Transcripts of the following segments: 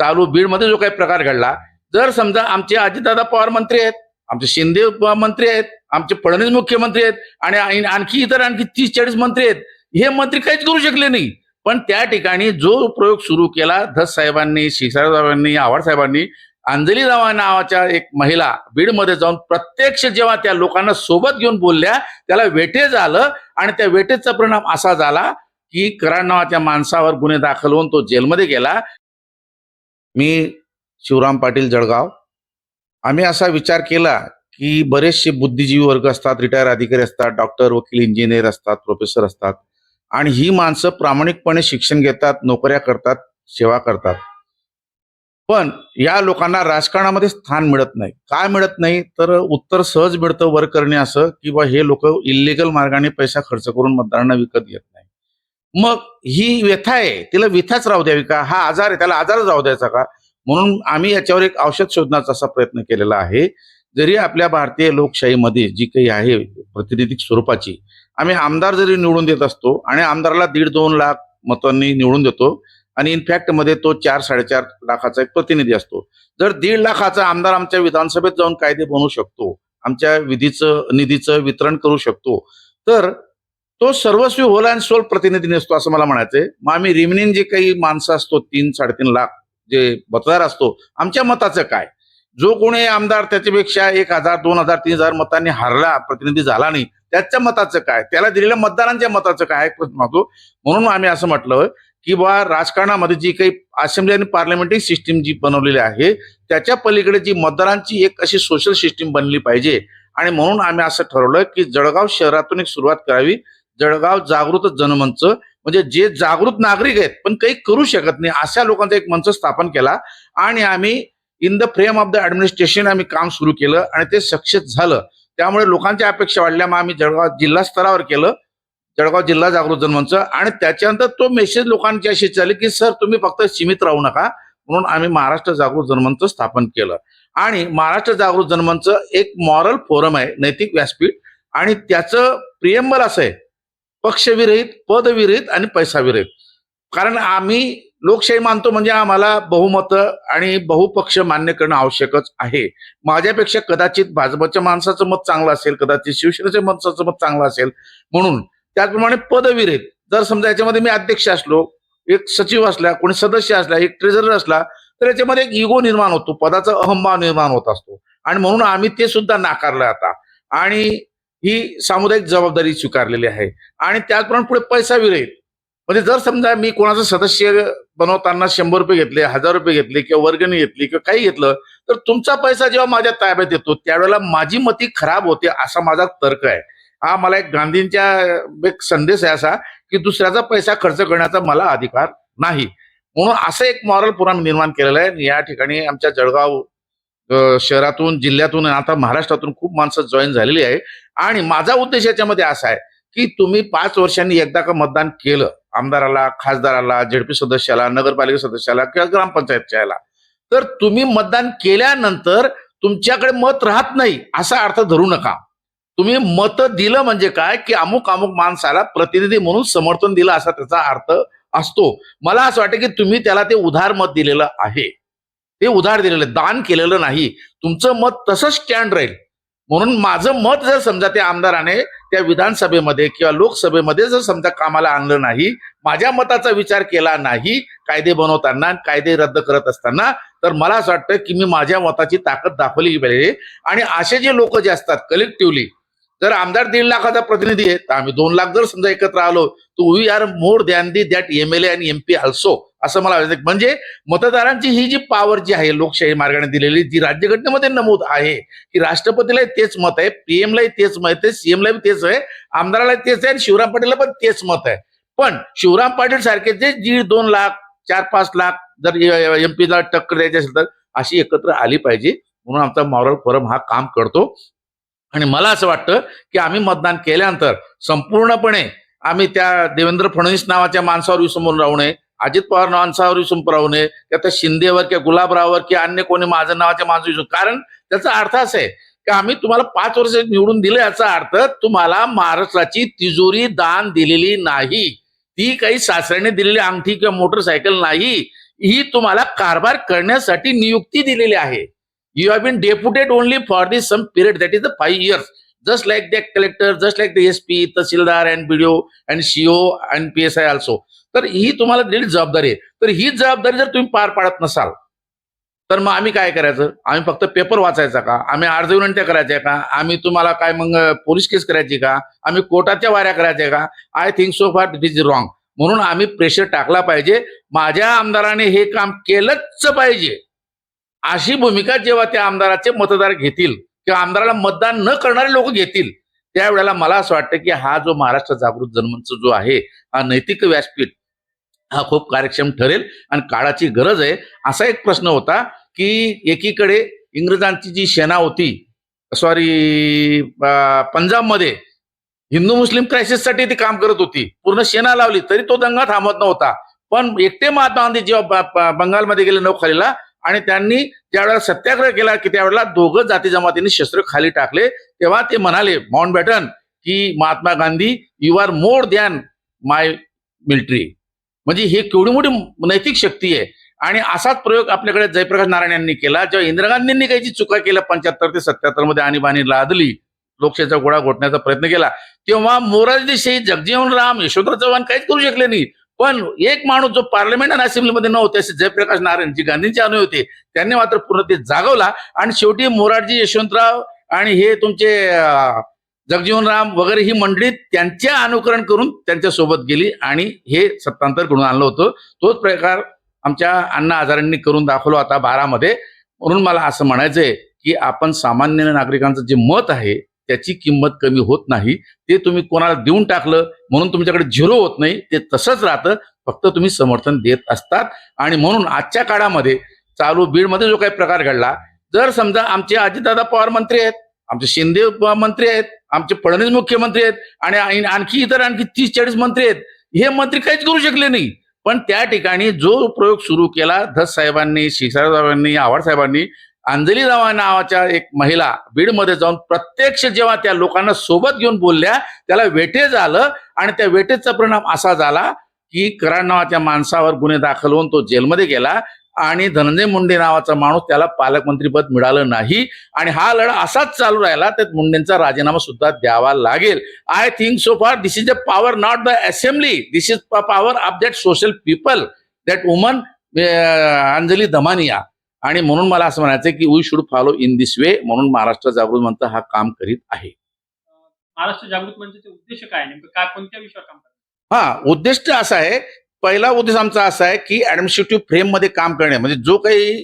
चालू बीडमध्ये जो काही प्रकार घडला जर समजा आमचे अजितदादा पवार मंत्री आहेत आमचे शिंदे मंत्री आहेत आमचे फडणवीस मुख्यमंत्री आहेत आणि आणखी इतर आणखी तीस चाळीस मंत्री आहेत हे मंत्री काहीच करू शकले नाही. पण त्या ठिकाणी जो प्रयोग सुरू केला धस साहेबांनी शिरसाट आव्हाड साहेबांनी अंजली रावा नावाच्या एक महिला बीडमध्ये जाऊन प्रत्यक्ष जेव्हा त्या लोकांना सोबत घेऊन बोलल्या त्याला वेटेज आलं आणि त्या वेटेजचा परिणाम असा झाला की कराड नावाच्या माणसावर गुन्हे दाखल होऊन तो जेलमध्ये गेला मी शिवराम पाटील जळगाव. आम्ही असा विचार केला की बरेचसे बुद्धिजीवी वर्ग असतात रिटायर अधिकारी असतात डॉक्टर वकील इंजिनियर असतात प्रोफेसर असतात आणि ही माणसं प्रामाणिकपणे शिक्षण घेतात नोकऱ्या करतात सेवा करतात. पण या लोकांना राजकारणामध्ये स्थान मिळत नाही. काय मिळत नाही? तर उत्तर सहज मिळतं वर करणे असं की बा हे लोक इलिगल मार्गाने पैसा खर्च करून मतदारांना विकत घेत नाही मग ही व्यथा आहे तिला व्यथाच राहू द्यावी का? हा आजार आहे त्याला आजारच राहू द्यायचा का? म्हणून आम्ही याच्यावर एक औषध शोधण्याचा असा प्रयत्न केलेला आहे. जरी आपल्या भारतीय लोकशाहीमध्ये जी काही आहे प्रतिनिधिक स्वरूपाची आम्ही आमदार जरी निवडून देत असतो आणि आमदाराला दीड दोन लाख मतांनी निवडून देतो आणि इनफॅक्टमध्ये तो चार साडेचार लाखाचा एक प्रतिनिधी असतो. जर दीड लाखाचा आमदार आमच्या विधानसभेत जाऊन कायदे बनवू शकतो आमच्या विधीचं निधीचं वितरण करू शकतो तर तो सर्वस्वी होल अँड सोल प्रतिनिधी नसतो असं मला म्हणायचंय. मग आम्ही रिमनिंग जे काही माणसं असतो तीन साडेतीन लाख जे मतदार असतो आमच्या मताचं काय? जो कोणी आमदार त्याच्यापेक्षा एक हजार दोन हजार तीन हजार मतांनी हरला प्रतिनिधी झाला नाही त्याच्या मताचं काय? त्याला दिलेल्या मतदारांच्या मताचं काय? प्रश्न होतो. म्हणून आम्ही असं म्हटलं की बा राजकारणामध्ये जी काही असेंब्ली आणि पार्लमेंटरी सिस्टीम जी बनवलेली आहे त्याच्या पलीकडे जी मतदारांची एक अशी सोशल सिस्टीम बनली पाहिजे. आणि म्हणून आम्ही असं ठरवलं की जळगाव शहरातून एक सुरुवात करावी. जळगाव जागृत जनमंच म्हणजे जे जागृत नागरिक आहेत पण काही करू शकत नाही अशा लोकांचा एक मंच स्थापन केला आणि आम्ही in the frame of the administration आम्ही काम सुरू केलं आणि ते सक्सेस झालं. त्यामुळे लोकांच्या अपेक्षा वाढल्या मग आम्ही जळगाव जिल्हा स्तरावर केलं जळगाव जिल्हा जागृत जनमंच. आणि त्याच्यानंतर तो मेसेज लोकांची अशी चालली की सर तुम्ही फक्त सीमित राहू नका. म्हणून आम्ही महाराष्ट्र जागृत जनमंच स्थापन केलं. आणि महाराष्ट्र जागृत जनमंच एक मॉरल फोरम आहे नैतिक व्यासपीठ. आणि त्याचं प्रियंबल असं आहे पक्षविरहित पदविरहित आणि पैसाविरहित. कारण आम्ही लोकशाही मानतो म्हणजे आम्हाला बहुमत आणि बहुपक्ष मान्य करणं आवश्यकच आहे. माझ्यापेक्षा कदाचित भाजपच्या माणसाचं मत चांगलं असेल कदाचित शिवसेनेच्या माणसाचं मत चांगलं असेल. म्हणून त्याचप्रमाणे पदविरहित जर समजा याच्यामध्ये मी अध्यक्ष असलो एक सचिव असला कोणी सदस्य असला एक ट्रेझरर असला तर याच्यामध्ये एक इगो निर्माण होतो पदाचा अहंभाव निर्माण होत असतो. आणि म्हणून आम्ही ते सुद्धा नाकारलं आता. आणि ही सामुदायिक जबाबदारी स्वीकारलेली आहे. आणि त्याचप्रमाणे पुढे पैसा विरहित म्हणजे जर समजा मी कोणाचं सदस्य बनवताना शंभर रुपये घेतले हजार रुपये घेतले किंवा वर्गणी घेतली किंवा काही घेतलं तर तुमचा पैसा जेव्हा माझ्या ताब्यात येतो त्यावेळेला माझी मती खराब होते असा माझा तर्क आहे. हा मला एक गांधींच्या एक संदेश आहे असा की दुसऱ्याचा पैसा खर्च करण्याचा मला अधिकार नाही. म्हणून असं एक मॉरल पुराण निर्माण केलेलं आहे. आणि या ठिकाणी आमच्या जळगाव शहरातून जिल्ह्यातून आता महाराष्ट्रातून खूप माणसं जॉईन झालेली आहे. आणि माझा उद्देश याच्यामध्ये असा आहे की तुम्ही पाच वर्षांनी एकदा का मतदान केलं आमदाराला खासदाराला झेडपी सदस्याला नगरपालिका सदस्याला किंवा ग्रामपंचायतच्या तर तुम्ही मतदान केल्यानंतर तुमच्याकडे मत राहत नाही असा अर्थ धरू नका. तुम्ही मत दिलं म्हणजे काय की अमुक अमुक माणसाला प्रतिनिधी म्हणून समर्थन दिलं असा त्याचा अर्थ असतो. मला असं वाटतं की तुम्ही त्याला ते उधार मत दिलेलं आहे. ते उधार दिलेलं दान केलेलं नाही. तुमचं मत तसंच स्टँड राहील. म्हणून माझं मत जर समजा त्या आमदाराने त्या विधानसभेमध्ये किंवा लोकसभेमध्ये जर समजा कामाला आणलं नाही माझ्या मताचा विचार केला नाही कायदे बनवताना कायदे रद्द करत असताना तर मला असं वाटतं की मी माझ्या मताची ताकद दाखवली पाहिजे. आणि असे जे लोक जे असतात कलेक्टिव्हली जर आमदार दीड लाखाचा प्रतिनिधी आहे तर आम्ही दोन लाख जर समजा एकत्र आलो तर we are more than the that M L A आणि एम पी ऑल्सो असं मला वाटतं. म्हणजे मतदारांची ही जी पॉवर जी आहे लोकशाही मार्गाने दिलेली जी राज्यघटनेमध्ये नमूद आहे की राष्ट्रपतीलाही तेच मत आहे पीएमलाही तेच मत आहे सीएमलाही तेच आहे आमदाराला तेच आहे आणि शिवराम पाटीलला पण तेच मत आहे. पण शिवराम पाटील सारखे जे जी दोन लाख चार पाच लाख जर एमपीला टक्कर द्यायची असेल तर अशी एकत्र आली पाहिजे म्हणून आमचा मॉरल फोरम हा काम करतो. आणि मला असं वाटतं की आम्ही मतदान केल्यानंतर संपूर्णपणे आम्ही त्या देवेंद्र फडणवीस नावाच्या माणसावर विसंबून राहू नये अजित पवार नावांसावर समोर राहू नये किंवा त्या शिंदेवर किंवा गुलाबराववर किंवा अन्य कोणी माझं नावाच्या माणसं विसरून कारण त्याचा अर्थ असा आहे की आम्ही तुम्हाला पाच वर्ष निवडून दिलं याचा अर्थ तुम्हाला महाराष्ट्राची तिजोरी दान दिलेली नाही. ती काही सासऱ्याने दिलेली अंगठी किंवा मोटरसायकल नाही. ही तुम्हाला कारभार करण्यासाठी नियुक्ती दिलेली आहे. You have been deputed only for this some period that is the five years just like the collector just like the S P tehsildar and BDO and CO and P S I also तर ही तुम्हाला दिलेली जबाबदारी आहे. तर ही जबाबदारी जर तुम्ही पार पाडत नसाल तर मग आम्ही काय करायचं? आम्ही फक्त पेपर वाचायचा का? आम्ही अर्ज विनंत्या करायच्या का? आम्ही तुम्हाला काय मग पोलीस केस करायची का? आम्ही कोर्टाच्या वाऱ्या करायच्या का? I think so far it is wrong म्हणून आम्ही प्रेशर टाकला पाहिजे. माझ्या आमदाराने हे काम केलंच पाहिजे. अशी भूमिका जेव्हा त्या आमदाराचे मतदार घेतील किंवा आमदाराला मतदान न करणारे लोक घेतील त्यावेळेला मला असं वाटतं की हा जो महाराष्ट्र जागृत जनमंच जो आहे हा नैतिक व्यासपीठ हा खूप कार्यक्षम ठरेल आणि काळाची गरज आहे. असा एक प्रश्न होता की एकीकडे इंग्रजांची जी सेना होती सॉरी पंजाबमध्ये हिंदू मुस्लिम क्रायसिससाठी ती काम करत होती. पूर्ण सेना लावली तरी तो दंगा थांबत नव्हता. पण एकटे महात्मा गांधी जेव्हा बंगालमध्ये गेले नौखालीला आणि त्यांनी ज्यावेळेला सत्याग्रह केला की त्यावेळेला दोघं जाती जमातींनी शस्त्र खाली टाकले तेव्हा ते म्हणाले माउंट बॅटन की Mahatma Gandhi you are more than my military म्हणजे हे केवढी मोठी नैतिक शक्ती आहे. आणि असाच प्रयोग आपल्याकडे जयप्रकाश नारायण यांनी केला जेव्हा इंदिरा गांधींनी काही जी चुका केल्या पंच्याहत्तर ते सत्याहत्तरमध्ये आणीबाणी लादली लोकशाहीचा गोळा घोटण्याचा प्रयत्न केला तेव्हा मोरारजी देसाई जगजीवन राम यशवंतराव चव्हाण काहीच करू शकले नाही. पण एक माणूस जो पार्लमेंट आणि असेंब्लीमध्ये नव्हते असे जयप्रकाश नारायण जी गांधींचे अनु होते त्यांनी मात्र पूर्ण ते जागवला. आणि शेवटी मोरारजी यशवंतराव आणि हे तुमचे जगजीवनराम जगजीवन राम वगैरे ही मंडळी त्यांचे अनुकरण करून त्यांच्यासोबत गेली आणि हे सत्तांतर घडून आणलं होतं. तोच प्रकार आमच्या अण्णा हजारांनी करून दाखवला होता बारामध्ये. म्हणून मला असं म्हणायचंय की आपण सामान्य नागरिकांचं जे मत आहे त्याची किंमत कमी होत नाही. ते तुम्ही कोणाला देऊन टाकलं म्हणून तुमच्याकडे झिरो होत नाही. ते तसंच राहतं. फक्त तुम्ही समर्थन देत असतात. आणि म्हणून आजच्या काळामध्ये चालू बीडमध्ये जो काही प्रकार घडला जर समजा आमचे अजितदादा पवार मंत्री आहेत आमचे शिंदे मंत्री आहेत आमचे फडणवीस मुख्यमंत्री आहेत आणि आणखी इतर आणखी तीस चाळीस मंत्री आहेत हे मंत्री काहीच करू शकले नाही. पण त्या ठिकाणी जो प्रयोग सुरू केला धस साहेबांनी शिरसाट साहेबांनी आव्हाड साहेबांनी अंजली रावा नावाच्या एक महिला बीडमध्ये जाऊन प्रत्यक्ष जेव्हा त्या लोकांना सोबत घेऊन बोलल्या त्याला वेटेज आलं आणि त्या वेटेजचा परिणाम असा झाला की कराड नावाच्या माणसावर गुन्हे दाखल होऊन तो जेलमध्ये गेला आणि धनंजय मुंडे नावाचा माणूस त्याला पालकमंत्रीपद मिळालं नाही आणि हा लढा असाच चालू राहिला तर मुंडेंचा राजीनामा सुद्धा द्यावा लागेल. I think so far this is the power not the assembly this is power of that social people that woman Anjali Damania आणि म्हणून मला असं म्हणायचं की we should follow in this way म्हणून महाराष्ट्र जागृत मंच हा काम करीत आहे. महाराष्ट्र जागृत मंचाचे उद्देश काय? नेमकं काय कोणत्या विषयावर काम हा उद्दिष्ट असा आहे. पहिला उद्देश आमचा असा आहे की ऍडमिनिस्ट्रेटिव्ह फ्रेममध्ये काम करणे. म्हणजे जो काही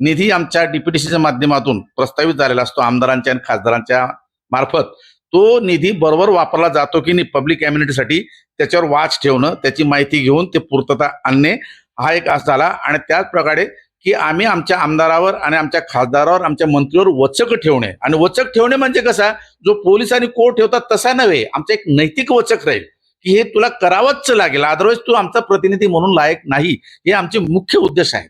निधी आमच्या डीपीटीसीच्या माध्यमातून प्रस्तावित झालेला असतो आमदारांच्या आणि खासदारांच्या मार्फत तो निधी बरोबर वापरला जातो की नाही पब्लिकसाठी त्याच्यावर वाच ठेवणं त्याची माहिती घेऊन ते पूर्तता आणणे हा एक असा झाला. आणि त्याच प्रकारे की आम्ही आमच्या आमदारावर आणि आमच्या खासदारावर आमच्या मंत्रीवर वचक ठेवणे. आणि वचक ठेवणे म्हणजे कसा? जो पोलीस आणि कोर्ट ठेवतात तसा नव्हे आमचा एक नैतिक वचक राहील. की हे तुला करावंच लागेल. अदरवाईज तू आमचा प्रतिनिधी म्हणून लायक नाही. हे आमचे मुख्य उद्देश आहे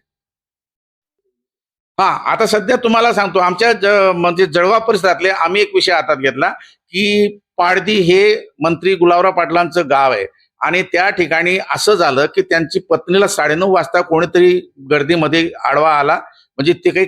हा आता सध्या तुम्हाला सांगतो. आमच्या ज- म्हणजे जळगाव परिसरातले आम्ही एक विषय हातात घेतला की पाडदी हे मंत्री गुलाबराव पाटलांचं गाव आहे. आणि त्या ठिकाणी असं झालं की त्यांची पत्नीला साडेनऊ वाजता कोणीतरी गर्दीमध्ये आडवा आला. म्हणजे ते काही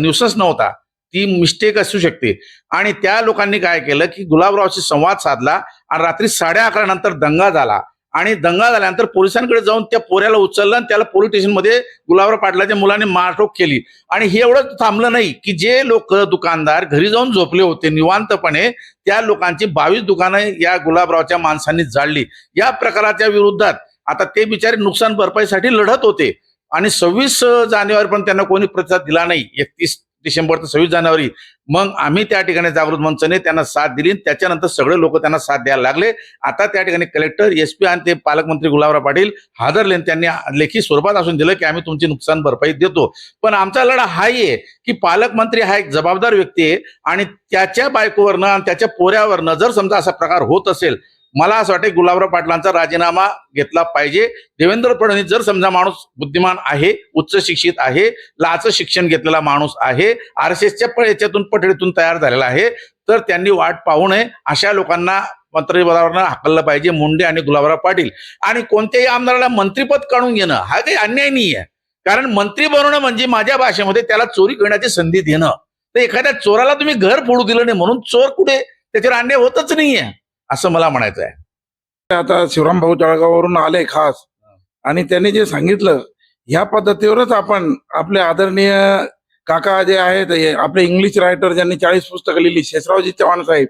न्यूसन्स नव्हता. ती मिस्टेक असू शकते. आणि त्या लोकांनी काय केलं की गुलाबरावशी संवाद साधला आणि रात्री साडे अकरा नंतर दंगा झाला. आणि दंगा झाल्यानंतर पोलिसांकडे जाऊन त्या पोऱ्याला उचललं आणि त्याला पोलीस स्टेशनमध्ये गुलाबराव पाटलाच्या मुलाने मारठोक केली. आणि हे एवढं थांबलं नाही की जे लोक दुकानदार घरी जाऊन झोपले होते निवांतपणे त्या लोकांची बावीस दुकानं या गुलाबरावच्या माणसांनी जाळली. या प्रकाराच्या विरोधात आता ते बिचारे नुकसान भरपाईसाठी लढत होते. आणि सव्वीस जानेवारी पण त्यांना कोणी प्रतिसाद दिला नाही. एकतीस डिसेंबर ते सव्वीस जानेवारी. मग आम्ही त्या ठिकाणी जागृत मंचने त्यांना साथ दिली. त्याच्यानंतर सगळे लोक त्यांना साथ द्यायला लागले. आता त्या ठिकाणी कलेक्टर एस पी आणि ते पालकमंत्री गुलाबराव पाटील हादरले त्यांनी लेखी स्वरूपात असून दिलं की आम्ही तुमची नुकसान भरपाई देतो. पण आमचा लढा हा आहे की पालकमंत्री हा एक जबाबदार व्यक्ती आहे आणि त्याच्या बायकोवरनं आणि त्याच्या पोऱ्यावरनं जर समजा असा प्रकार होत असेल मला असं वाटतं गुलाबराव पाटलांचा राजीनामा घेतला पाहिजे. देवेंद्र फडणवीस जर समजा माणूस बुद्धिमान आहे उच्च शिक्षित आहे लाचं शिक्षण घेतलेला माणूस आहे आर एस एसच्या याच्यातून पठडीतून तयार झालेला आहे तर त्यांनी वाट पाहू नये. अशा लोकांना मंत्रिपदावरनं हाकललं पाहिजे मुंडे आणि गुलाबराव पाटील. आणि कोणत्याही आमदाराला मंत्रिपद काढून घेणं हा काही अन्याय नाही आहे कारण मंत्री बनवणं म्हणजे माझ्या भाषेमध्ये त्याला चोरी करण्याची संधी देणं. तर एखाद्या चोराला तुम्ही घर फोडू दिलं नाही म्हणून चोर कुठे? त्याच्यावर अन्याय होतच नाहीये. असं मला म्हणायचं आहे. आता शिवराम भाऊ जळगाववरून आले खास. आणि त्यांनी जे सांगितलं ह्या पद्धतीवरच आपण आपले आदरणीय काका जे आहेत आपले इंग्लिश रायटर ज्यांनी चाळीस पुस्तकं लिहिली शेषरावजी चव्हाण साहेब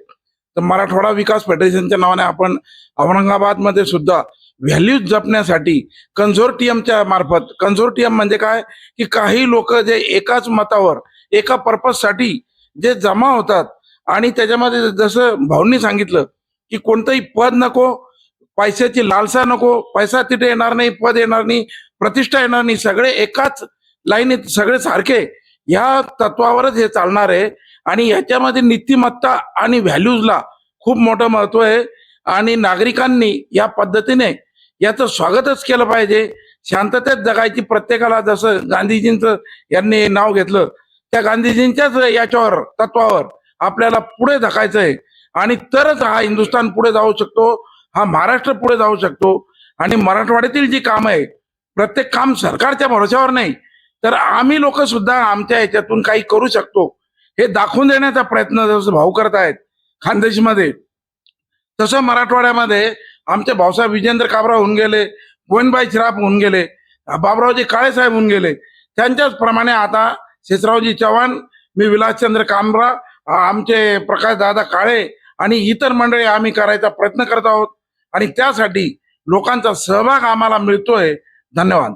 तर मराठवाडा विकास फेडरेशनच्या नावाने आपण औरंगाबादमध्ये सुद्धा व्हॅल्यूज जपण्यासाठी कन्झोर्टियमच्या मार्फत कन्झोर्टियम म्हणजे काय? की काही लोक जे एकाच मतावर एका पर्पजसाठी जे जमा होतात. आणि त्याच्यामध्ये जसं भाऊंनी सांगितलं की कोणतंही पद नको पैशाची लालसा नको पैसा तिथे येणार नाही पद येणार नाही प्रतिष्ठा येणार नाही सगळे एकाच लाईनीत सगळे सारखे ह्या तत्वावरच हे चालणार आहे. आणि याच्यामध्ये नीतिमत्ता आणि व्हॅल्यूजला खूप मोठं महत्त्व आहे. आणि नागरिकांनी या पद्धतीने याचं स्वागतच केलं पाहिजे. शांततेत जगायची प्रत्येकाला जसं गांधीजींचं यांनी नाव घेतलं त्या गांधीजींच्याच याच्यावर तत्वावर आपल्याला पुढे धकायचं आहे. आणि तरच हा हिंदुस्थान पुढे जाऊ शकतो हा महाराष्ट्र पुढे जाऊ शकतो. आणि मराठवाड्यातील जी काम आहे प्रत्येक काम सरकारच्या भरोश्यावर नाही. तर आम्ही लोक सुद्धा आमच्या याच्यातून काही करू शकतो हे दाखवून देण्याचा प्रयत्न जसं भाऊ करत आहेत खानदेशमध्ये. तसं मराठवाड्यामध्ये आमचे भाऊसाहेब विजेंद्र काबराव होऊन गेले गोविंदबाई श्राप होऊन गेले बाबरावजी काळे साहेब होऊन गेले. त्यांच्याच प्रमाणे आता शेषरावजी चव्हाण मी विलासचंद्र कामरा आमचे प्रकाश दादा काळे आणि इतर मंडळी आम्ही करायचा प्रयत्न करत आहोत. आणि त्यासाठी लोकांचा सहभाग आम्हाला मिळतोय. धन्यवाद.